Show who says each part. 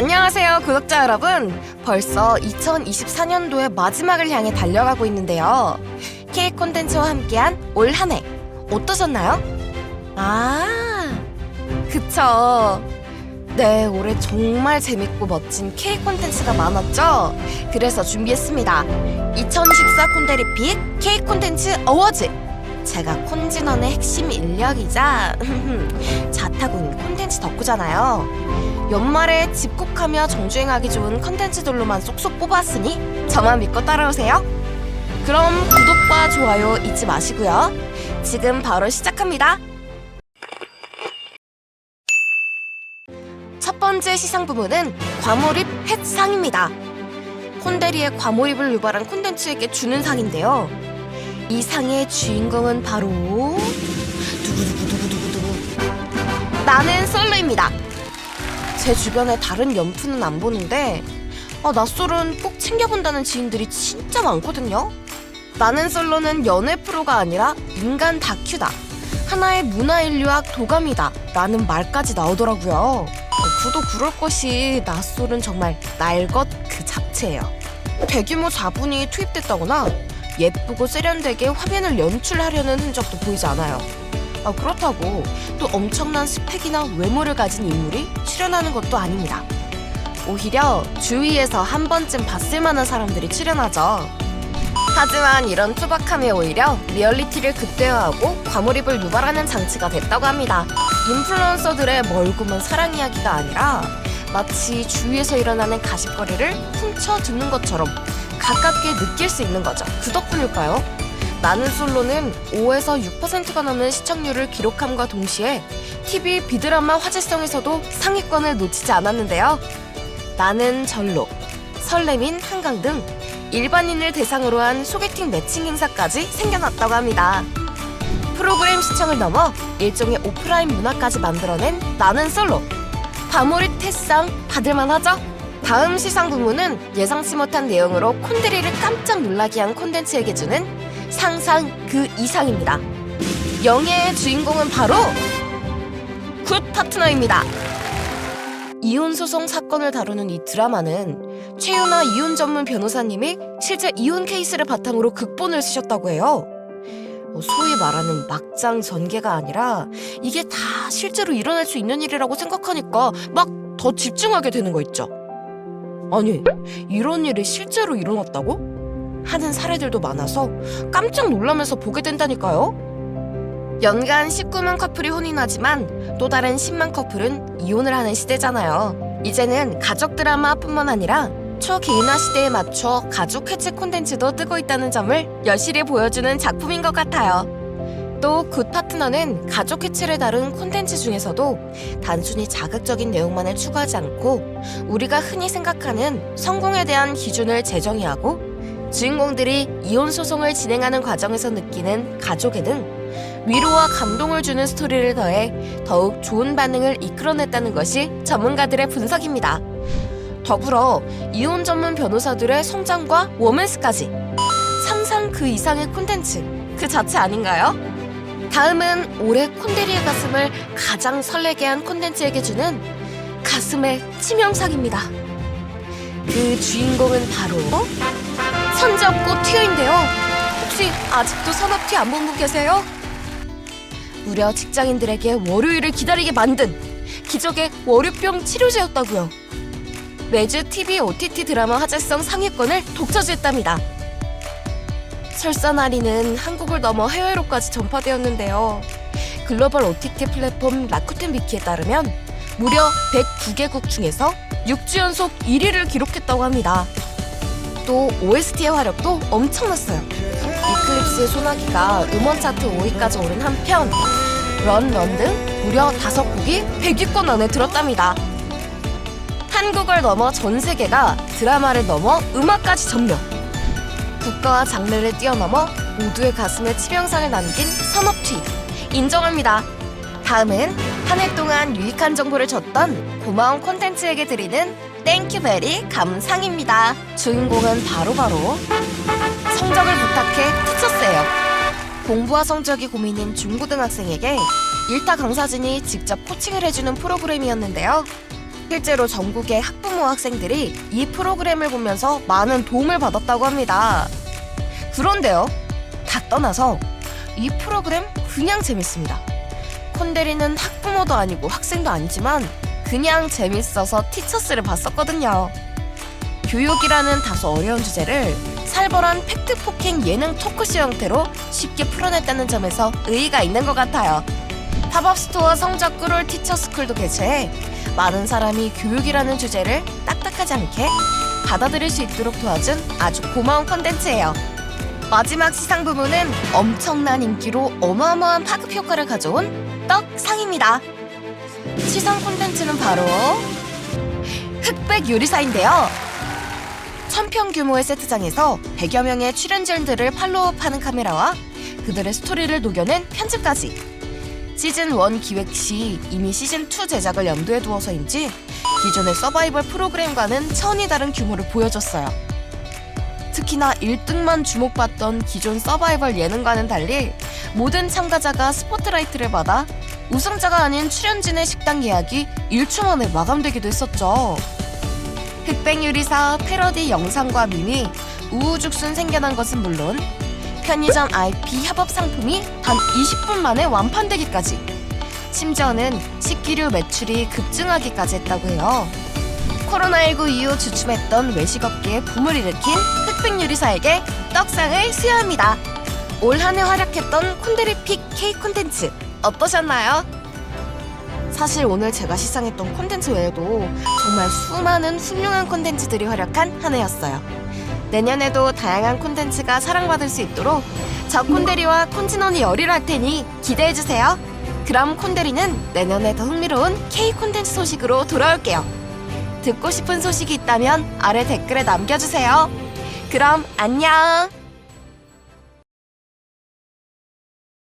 Speaker 1: 안녕하세요, 구독자 여러분. 벌써 2024년도의 마지막을 향해 달려가고 있는데요. K 콘텐츠와 함께한 올 한 해 어떠셨나요? 아, 그쵸. 네, 올해 정말 재밌고 멋진 K 콘텐츠가 많았죠? 그래서 준비했습니다. 2024 콘데리픽 K 콘텐츠 어워즈! 제가 콘진원의 핵심 인력이자 자타군 콘텐츠 덕후잖아요. 연말에 집콕하며 정주행하기 좋은 컨텐츠들로만 쏙쏙 뽑았으니 저만 믿고 따라오세요. 그럼 구독과 좋아요 잊지 마시고요. 지금 바로 시작합니다. 첫 번째 시상 부문은 과몰입 펫상입니다. 콘데리의 과몰입을 유발한 콘텐츠에게 주는 상인데요. 이 상의 주인공은 바로 두구두구두구두구두구 나는 솔로입니다. 제 주변에 다른 연프는 안 보는데 아, 낯설은 꼭 챙겨본다는 지인들이 진짜 많거든요. 나는 솔로는 연애 프로가 아니라 인간 다큐다. 하나의 문화 인류학 도감이다. 라는 말까지 나오더라고요. 어, 그도 그럴 것이 낯설은 정말 날 것 그 자체예요. 대규모 자본이 투입됐다거나 예쁘고 세련되게 화면을 연출하려는 흔적도 보이지 않아요. 아, 그렇다고 또 엄청난 스펙이나 외모를 가진 인물이 출연하는 것도 아닙니다. 오히려 주위에서 한 번쯤 봤을 만한 사람들이 출연하죠. 하지만 이런 투박함이 오히려 리얼리티를 극대화하고 과몰입을 유발하는 장치가 됐다고 합니다. 인플루언서들의 멀고먼 사랑 이야기가 아니라 마치 주위에서 일어나는 가십거리를 훔쳐 듣는 것처럼 가깝게 느낄 수 있는 거죠. 그 덕분일까요? 나는 솔로는 5에서 6%가 넘는 시청률을 기록함과 동시에 TV 비드라마 화제성에서도 상위권을 놓치지 않았는데요. 나는 절로, 설레민 한강 등 일반인을 대상으로 한 소개팅 매칭 행사까지 생겨났다고 합니다. 프로그램 시청을 넘어 일종의 오프라인 문화까지 만들어낸 나는 솔로. 과몰입 태상 받을만 하죠? 다음 시상 부문은 예상치 못한 내용으로 콘드리를 깜짝 놀라게 한 콘텐츠에게 주는 상상 그 이상입니다. 영예의 주인공은 바로 굿 파트너입니다. 이혼 소송 사건을 다루는 이 드라마는 최윤아 이혼 전문 변호사님이 실제 이혼 케이스를 바탕으로 극본을 쓰셨다고 해요. 어, 소위 말하는 막장 전개가 아니라 이게 다 실제로 일어날 수 있는 일이라고 생각하니까 막 더 집중하게 되는 거 있죠. 아니, 이런 일이 실제로 일어났다고? 하는 사례들도 많아서 깜짝 놀라면서 보게 된다니까요. 연간 19만 커플이 혼인하지만 또 다른 10만 커플은 이혼을 하는 시대잖아요. 이제는 가족 드라마뿐만 아니라 초개인화 시대에 맞춰 가족 해체 콘텐츠도 뜨고 있다는 점을 여실히 보여주는 작품인 것 같아요. 또 굿 파트너는 가족 해체를 다룬 콘텐츠 중에서도 단순히 자극적인 내용만을 추구하지 않고 우리가 흔히 생각하는 성공에 대한 기준을 재정의하고 주인공들이 이혼 소송을 진행하는 과정에서 느끼는 가족애 등 위로와 감동을 주는 스토리를 더해 더욱 좋은 반응을 이끌어냈다는 것이 전문가들의 분석입니다. 더불어 이혼 전문 변호사들의 성장과 워맨스까지 상상 그 이상의 콘텐츠 그 자체 아닌가요? 다음은 올해 콘데리의 가슴을 가장 설레게 한 콘텐츠에게 주는 가슴의 치명상입니다. 그 주인공은 바로 선지없고 튀어인데요. 혹시 아직도 산업티 안본분 계세요? 무려 직장인들에게 월요일을 기다리게 만든 기적의 월요병 치료제였다고요. 매주 TV OTT 드라마 화제성 상위권을 독차지했답니다. 설사나리는 한국을 넘어 해외로까지 전파되었는데요. 글로벌 OTT 플랫폼 라쿠텐 위키에 따르면 무려 109개국 중에서 6주 연속 1위를 기록했다고 합니다. 또 OST의 화력도 엄청났어요. 이클립스의 소나기가 음원 차트 5위까지 오른 한편 런, 런 등 무려 5곡이 100위권 안에 들었답니다. 한국을 넘어 전 세계가 드라마를 넘어 음악까지 점령. 국가와 장르를 뛰어넘어 모두의 가슴에 치명상을 남긴 선업튀 인정합니다. 다음은 한 해 동안 유익한 정보를 줬던 고마운 콘텐츠에게 드리는 땡큐베리 감상입니다. 주인공은 바로 바로 성적을 부탁해 티처스예요. 공부와 성적이 고민인 중고등학생에게 일타 강사진이 직접 코칭을 해주는 프로그램이었는데요. 실제로 전국의 학부모 학생들이 이 프로그램을 보면서 많은 도움을 받았다고 합니다. 그런데요, 다 떠나서 이 프로그램 그냥 재밌습니다. 콘데리는 학부모도 아니고 학생도 아니지만 그냥 재밌어서 티처스를 봤었거든요. 교육이라는 다소 어려운 주제를 살벌한 팩트 폭행 예능 토크쇼 형태로 쉽게 풀어냈다는 점에서 의의가 있는 것 같아요. 팝업 스토어 성적 끌올 티처스쿨도 개최해 많은 사람이 교육이라는 주제를 딱딱하지 않게 받아들일 수 있도록 도와준 아주 고마운 컨텐츠예요. 마지막 시상 부문은 엄청난 인기로 어마어마한 파급 효과를 가져온 떡상입니다. 시상 콘텐츠는 바로 흑백 요리사인데요. 천평 규모의 세트장에서 100여 명의 출연진들을 팔로우하는 카메라와 그들의 스토리를 녹여낸 편집까지 시즌 1 기획 시 이미 시즌 2 제작을 염두에 두어서인지 기존의 서바이벌 프로그램과는 차원이 다른 규모를 보여줬어요. 특히나 1등만 주목받던 기존 서바이벌 예능과는 달리 모든 참가자가 스포트라이트를 받아 우승자가 아닌 출연진의 식당 예약이 1초 만에 마감되기도 했었죠. 흑백 요리사 패러디 영상과 밈이 우후죽순 생겨난 것은 물론 편의점 IP 협업 상품이 단 20분 만에 완판되기까지 심지어는 식기류 매출이 급증하기까지 했다고 해요. 코로나19 이후 주춤했던 외식업계에 붐을 일으킨 흑백 요리사에게 떡상을 수여합니다. 올 한 해 활약했던 콘데리픽 K 콘텐츠 어떠셨나요? 사실 오늘 제가 시상했던 콘텐츠 외에도 정말 수많은 훌륭한 콘텐츠들이 활약한 한 해였어요. 내년에도 다양한 콘텐츠가 사랑받을 수 있도록 저 콘데리와 콘진원이 열일할 테니 기대해주세요. 그럼 콘데리는 내년에 더 흥미로운 K 콘텐츠 소식으로 돌아올게요. 듣고 싶은 소식이 있다면 아래 댓글에 남겨주세요. 그럼 안녕!